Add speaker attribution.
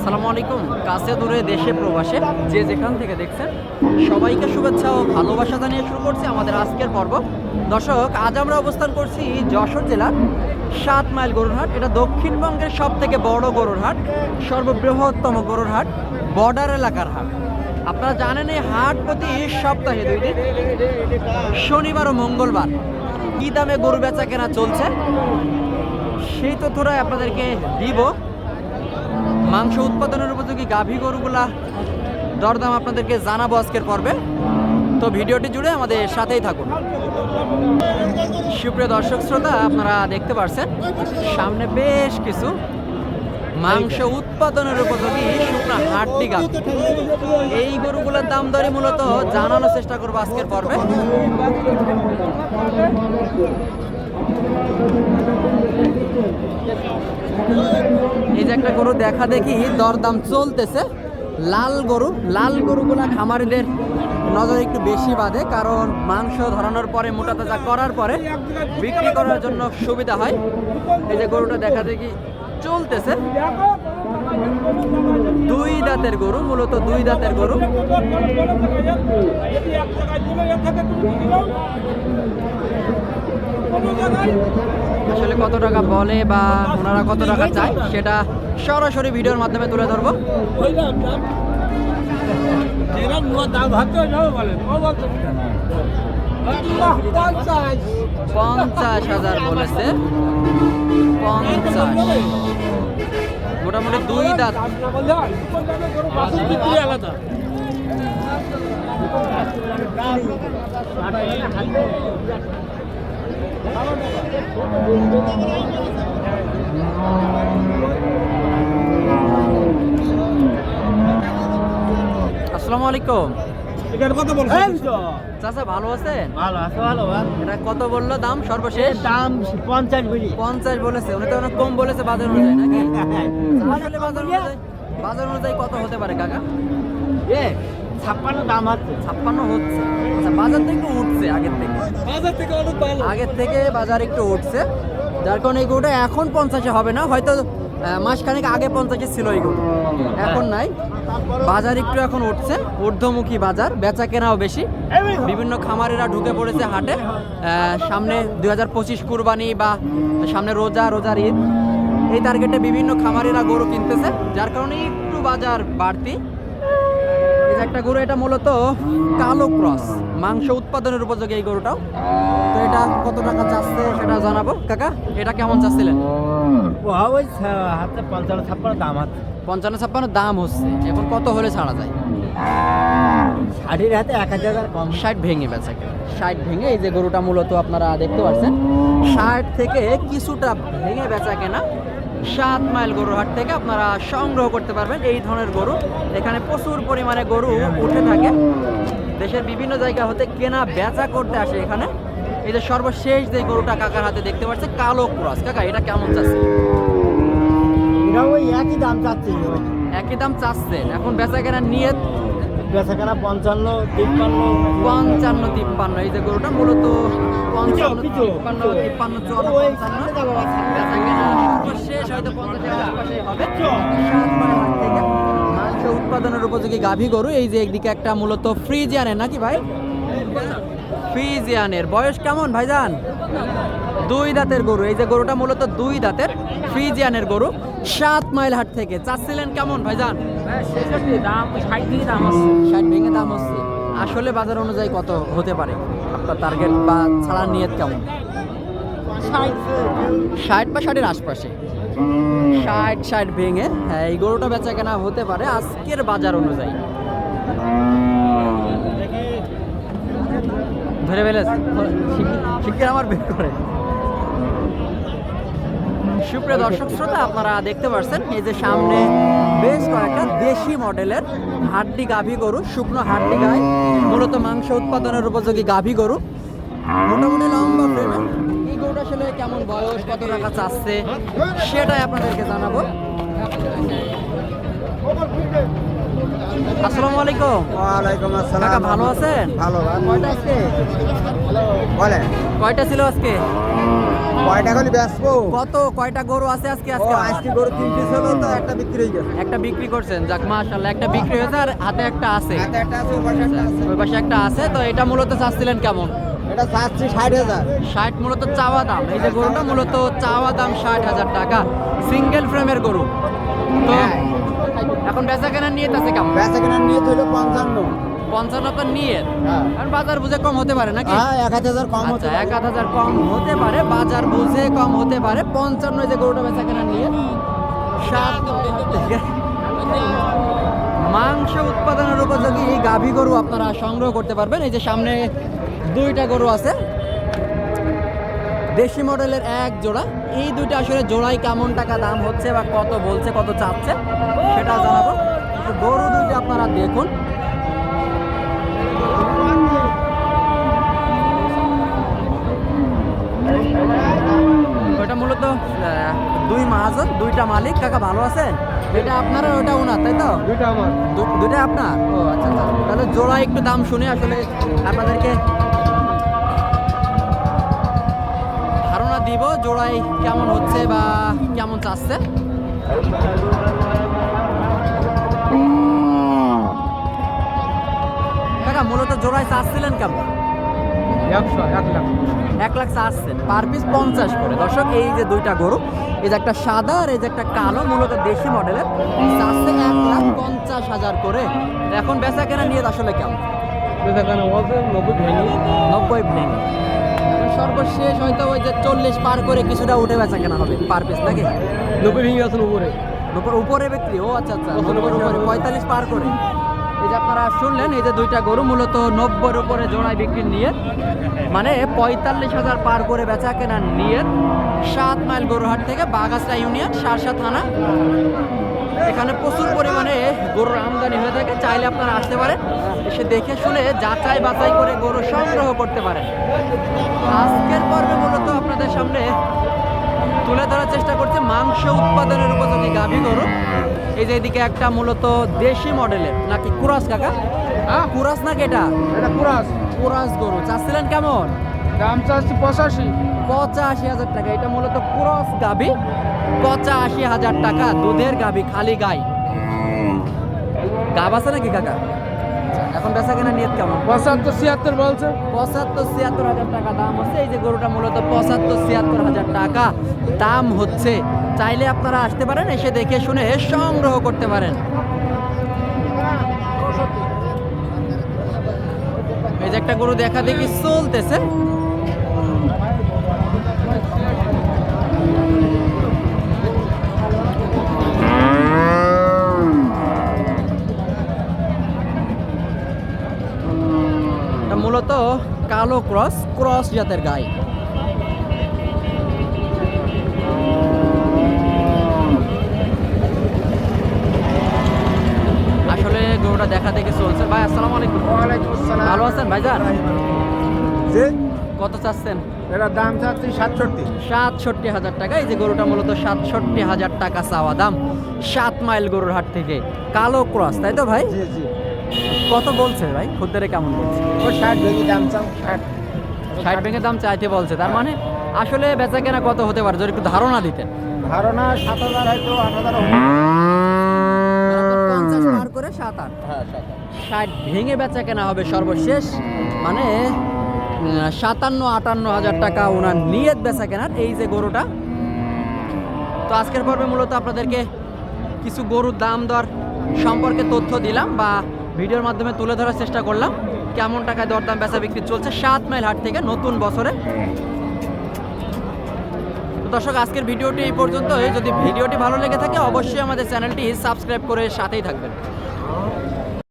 Speaker 1: আসসালামু আলাইকুম। কাছে দূরে দেশে প্রবাসে যে যেখান থেকে দেখছেন, সবাইকে শুভেচ্ছা ও ভালোবাসা জানিয়ে শুরু করছি আমাদের আজকের পর্ব। দর্শক, আজ আমরা অবস্থান করছি যশোর জেলার সাত মাইল গরুর হাট এটা দক্ষিণবঙ্গের সব থেকে বড় গরুর হাট সর্ববৃহত্তম গরুর হাট বর্ডার এলাকার হাট। আপনারা জানেন এই হাট প্রতি সপ্তাহে দুই দিন, শনিবার ও মঙ্গলবার। কি দামে গরু বেচা কেনা চলছে? সেই তথ্যটাই আপনাদেরকে দিব। মাংস উৎপাদনের উপযোগী গাভী গরুগুলা দরদাম আপনাদেরকে জানাব আজকের পর্বে। তো ভিডিওটি জুড়ে আমাদের সাথেই থাকুন। সুপ্রিয় দর্শক শ্রোতা, আপনারা দেখতে পাচ্ছেন সামনে বেশ কিছু মাংস উৎপাদনের উপযোগী শুকনো হাড্ডি গাভী। এই গরুগুলোর দাম দরে মূলত জানানোর চেষ্টা করব আজকের পর্বে। যে একটা গরু দেখা দেখি, দরদাম চলতেছে। লাল গরু, লাল গরুগুলা খামারিদের নজরে একটু বেশি বাঁধে, কারণ মাংস ধরানোর পরে, মোটা তাজা করার পরে বিক্রি করার জন্য সুবিধা হয়। এই যে গরুটা দেখা দেখি চলতেছে। দুই দাঁতের গরু, মূলত দুই দাঁতের গরু। আসলে কত টাকা বলে বা ওনারা কত টাকা চায়, সেটা সরাসরি ভিডিওর মাধ্যমে তুলে ধরবো। পঞ্চাশ হাজার বলেছে। পঞ্চাশ। মোটামুটি দুই দাঁত।
Speaker 2: আলাদা
Speaker 1: আসসালামু আলাইকুম।
Speaker 2: কত
Speaker 1: চাচা ভালো আছেন?
Speaker 2: ভালো আছে ভালো
Speaker 1: এটা কত বলল দাম সর্বশেষ?
Speaker 2: দাম পঞ্চাশ
Speaker 1: বলেছে উনি তো অনেক কম বলেছে বাজার অনুযায়ী নাকি? বাজার অনুযায়ী বাজার অনুযায়ী কত হতে পারে কাকা?
Speaker 2: এ ছাপ্পান্ন দাম
Speaker 1: ছাপ্পান্ন হচ্ছে। আচ্ছা বাজার থেকে উঠছে আগের থেকে।
Speaker 2: বাজার থেকে অনেক ভালো।
Speaker 1: আগের থেকে বাজার একটু উঠছে যার কারণে এই গরুটা এখন পঞ্চাশে হবে না হয়তো মাসখানেক আগে পঞ্চাশে ছিল এই গরু এখন নাই। বাজার একটু এখন উঠছে ঊর্ধ্বমুখী বাজার বেচা কেনাও বেশি। বিভিন্ন খামারেরা ঢুকে পড়েছে হাটে। সামনে দুই হাজার পঁচিশ কুরবানি বা সামনে রোজা রোজার ঈদ। এই টার্গেটে বিভিন্ন খামারেরা গরু কিনতেছে যার কারণে একটু বাজার বাড়তি। একটা গরু এটা মূলত কালো ক্রস। মাংস উৎপাদনের উপযোগী এই গরুটাও। তো এটা কত টাকা চাচ্ছে সেটা জানাব। কাকা এটা কেমন চাচ্ছিলেন?
Speaker 2: ওই হাতে পঞ্চান্ন ছাপ্পান্ন দাম আছে।
Speaker 1: পঞ্চান্ন ছাপ্পান্ন দাম হচ্ছে। এখন কত হলে ছাড়া যায়?
Speaker 2: শাড়ির হাতে এক হাজার কম।
Speaker 1: ষাট ভেঙে বেচা। ষাট ভেঙে এই যে গরুটা মূলত আপনারা দেখতে পাচ্ছেন ষাট থেকে কিছুটা ভেঙে বেচা কেনা। সাত মাইল গরুর হাট থেকে আপনারা সংগ্রহ করতে পারবেন এই ধরনের গরু। এখানে প্রচুর পরিমাণে গরু উঠে থাকে। দেশের বিভিন্ন জায়গা হতে কেনা বেচা করতে আসে এখানে। এই যে সর্বশেষ যে গরুটা কাকার হাতে দেখতে পাচ্ছে কালো ক্রস। কাকা এটা কেমন চাচ্ছে
Speaker 2: একই দাম চাচ্ছি
Speaker 1: একই দাম চাচ্ছেন। এখন বেচা কেনা নিয়ে
Speaker 2: বেচাকেনা পঞ্চান্ন তিপ্পান্ন।
Speaker 1: পঞ্চান্ন তিপ্পান্ন। এই যে গরুটা মূলত পঞ্চান্ন তিপ্পান্ন তিপ্পান্ন চুয়ান্ন পঞ্চান্ন। হয়তো পঞ্চাশের আশেপাশে হবে। থেকে। মাংস উৎপাদনের উপযোগী গাভী গরু এই যে একদিকে একটা মূলত ফ্রিজিয়ানের নাকি ভাই? ফ্রিজিয়ানের। বয়স কেমন ভাইজান? দুই দাঁতের গরু। এই যে গরুটা মূলত দুই দাঁতের ফ্রিজিয়ানের গরু সাত মাইল হাট থেকে। চাচ্ছিলেন কেমন ভাইজান?
Speaker 2: দাম ষাট থেকে দাম আছে।
Speaker 1: ষাট ভেঙে দাম হচ্ছে। আসলে বাজার অনুযায়ী কত হতে পারে? আপনার টার্গেট বা ছাড়ার নিয়ত কেমন? ষাট। বা ষাটের আশপাশে? ষাট ষাট ভেঙে হ্যাঁ এই গরুটা বেচা কেনা হতে পারে আজকের বাজার অনুযায়ী। ধরে ফেলেছ? শিক্ষা আমার বের করে। সুপ্রিয় দর্শক শ্রোতা, আপনারা দেখতে পাচ্ছেন এই যে সামনে বেশ কয়েকটা দেশি মডেলের হাড্ডি গাভী গরু, শুকনো হাড্ডি গায়ে মূলত মাংস উৎপাদনের উপযোগী গাভী গরু। মোটামুটি লম্বা ফ্রেমে এই গরুটা আসলে কেমন বয়স, কত টাকা চাচ্ছে, সেটাই আপনাদেরকে জানাব। আসসালামু আলাইকুম।
Speaker 3: ওয়ালাইকুম আসসালাম।
Speaker 1: কাকা ভালো আছেন?
Speaker 3: ভালো।
Speaker 1: কয়টা আজকে?
Speaker 3: বলেন।
Speaker 1: কয়টা ছিল আজকে?
Speaker 3: কয়টা করে বেচবো
Speaker 1: কত কয়টা গরু আছে আজকে আজকে?
Speaker 3: আজকে গরু তিনটে ছিল তো একটা বিক্রি হয়ে গেছে।
Speaker 1: একটা বিক্রি করছেন যাক মাশাআল্লাহ একটা বিক্রি হয়েছে আর হাতে একটা আছে।
Speaker 3: হাতে একটা আছে ওই পাশে একটা আছে।
Speaker 1: ওই পাশে একটা আছে তো এটা মূলত চাচ্ছিলেন কেমন?
Speaker 3: এটা চাচ্ছি ষাট হাজার।
Speaker 1: ষাট মূলত চাওয়া দাম এই যে গরুটা মূলত চাওয়া দাম ষাট হাজার টাকা সিঙ্গেল ফ্রেমের গরু। বেচা কেনা নিয়ে আছে কেমন?
Speaker 3: বেচা কেনা নিয়ে হলো পঞ্চান্ন।
Speaker 1: পঞ্চান্ন তো নিয়ে
Speaker 3: হ্যাঁ।
Speaker 1: আর বাজার বুঝে কম হতে পারে নাকি?
Speaker 3: হ্যাঁ এক হাজার কম হতে
Speaker 1: আচ্ছা এক আধ হাজার কম হতে পারে বাজার বুঝে কম হতে পারে। পঞ্চান্ন যে গরুটা বেচা কেনা নিয়ে সাত মাংস উৎপাদনের উপযোগী এই গাভী গরু আপনারা সংগ্রহ করতে পারবেন। এই যে সামনে দুইটা গরু আছে। দেশি মডেলের এক জোড়া। এই দুইটা আসলে জোড়াই কেমন টাকা দাম হচ্ছে বা কত বলছে কত চাচ্ছে সেটা জানাব। গরু দুইটা আপনারা দেখুন। ওটা মূলত দুই মাহাজন দুইটা মালিক। কাকা ভালো আছেন? এটা আপনার ওটা ওনার তাই তো?
Speaker 3: দুইটা আমার।
Speaker 1: দুইটা আপনার? ও আচ্ছা আচ্ছা। তাহলে জোড়া একটু দাম শুনে আসলে আপনাদেরকে ধারণা দিব জোড়াই কেমন হচ্ছে বা কেমন চাচ্ছে। কাকা মূলত জোড়ায় চাচ্ছিলেন কেমন?
Speaker 3: একশো এক লাখ।
Speaker 1: চাচ্ছেন পার পিস পঞ্চাশ করে। দর্শক এই যে দুইটা গরু এই যে একটা সাদা আর এই যে একটা কালো মূলত দেশি মডেলের চাচ্ছে এক লাখ পঞ্চাশ হাজার করে। এখন বেচা কেনা নিয়ে আসলে কেমন?
Speaker 3: নব্বই ভেঙে।
Speaker 1: সর্বশেষ হয়তো ওই যে চল্লিশ পার করে কিছুটা উঠে বেচা কেনা হবে পার পিস নাকি?
Speaker 3: নব্বই ভেঙে গেছেন উপরে।
Speaker 1: উপর উপরে বিক্রি? ও আচ্ছা আচ্ছা উপরে পঁয়তাল্লিশ পার করে। এই যে আপনারা শুনলেন, এই যে দুইটা গরু মূলত নব্বইয়ের উপরে জোড়ায় বিক্রি নিয়ে মানে পঁয়তাল্লিশ হাজার পার করে বেচা কেনা নিয়ে সাত মাইল গরুহাট থেকে বাগাসরা ইউনিয়ন, সারসা থানা। এখানে প্রচুর পরিমাণে গরুর আমদানি হয়ে থাকে, চাইলে আপনারা আসতে পারেন। এসে দেখে শুনে যাচাই বাছাই করে গরু সংগ্রহ করতে পারেন। আজকের পর্বে মূলত আপনাদের সামনে তুলে ধরার চেষ্টা করছে মাংস উৎপাদনের উপযোগী গাভী গরু এই যে এদিকে একটা মূলত দেশি মডেলের নাকি কুরাস কাকা?
Speaker 3: হ্যাঁ।
Speaker 1: কুরাস নাকি এটা?
Speaker 3: এটা পুরাস
Speaker 1: কুরাস গরু। চাচ্ছিলেন কেমন?
Speaker 3: দাম চাচ্ছি পঁচাশি।
Speaker 1: পঁচাশি হাজার টাকা। এটা মূলত ক্রস গাবি পঁচাশি হাজার টাকা দুধের গাবি খালি গাই। গাব আছে নাকি কাকা? এখন বেচা কেনা নিয়ত কেমন?
Speaker 3: পঁচাত্তর ছিয়াত্তর বলছে।
Speaker 1: পঁচাত্তর ছিয়াত্তর হাজার টাকা দাম হচ্ছে এই যে গরুটা মূলত পঁচাত্তর ছিয়াত্তর হাজার টাকা। দাম হচ্ছে চাইলে আপনারা আসতে পারেন এসে দেখে শুনে সংগ্রহ করতে পারেন। এই যে একটা গরু দেখা দেখি চলতেছে। মূলত কালো ক্রস ক্রস জাতের গাই। আসলে গরুটা দেখা দেখে চলছে? ভাই আসসালামু আলাইকুম। ভালো আছেন ভাইজান? কত চাচ্ছেন?
Speaker 3: এটা দাম চাচ্ছি সাতষট্টি।
Speaker 1: সাতষট্টি হাজার টাকা। এই যে গরুটা মূলত সাতষট্টি হাজার টাকা চাওয়া দাম সাত মাইল গরুর হাট থেকে। কালো ক্রস তাই তো ভাই?
Speaker 3: জি জি।
Speaker 1: কত বলছে ভাই? খুদ্দারে কেমন বলছে?
Speaker 3: ও ষাট ভেঙে দাম চাও ষাট।
Speaker 1: ষাট ব্যাংকের দাম চাইতে বলছে তার মানে আসলে বেচা কেনা কত হতে পারে? যদি একটু ধারণা দিতেন।
Speaker 3: ধারণা সাত হাজার হয়তো আট হাজার
Speaker 1: পার করে সাত আট।
Speaker 3: হ্যাঁ
Speaker 1: ষাট ভেঙে বেচা কেনা হবে সর্বশেষ। মানে সাতান্ন আটান্ন হাজার টাকা ওনার নিয়ত বেচা কেনার এই যে গরুটা। তো আজকের পর্বে মূলত আপনাদেরকে কিছু গরুর দাম দর সম্পর্কে তথ্য দিলাম বা ভিডিওর মাধ্যমে তুলে ধরার চেষ্টা করলাম। কেমন টাকায় দরদাম বেচা বিক্রি চলছে সাত মাইল হাট থেকে নতুন বছরে। দর্শক, আজকের ভিডিওটি এই পর্যন্ত যদি ভিডিওটি ভালো লেগে থাকে, অবশ্যই আমাদের চ্যানেলটি সাবস্ক্রাইব করে সাথেই থাকবেন।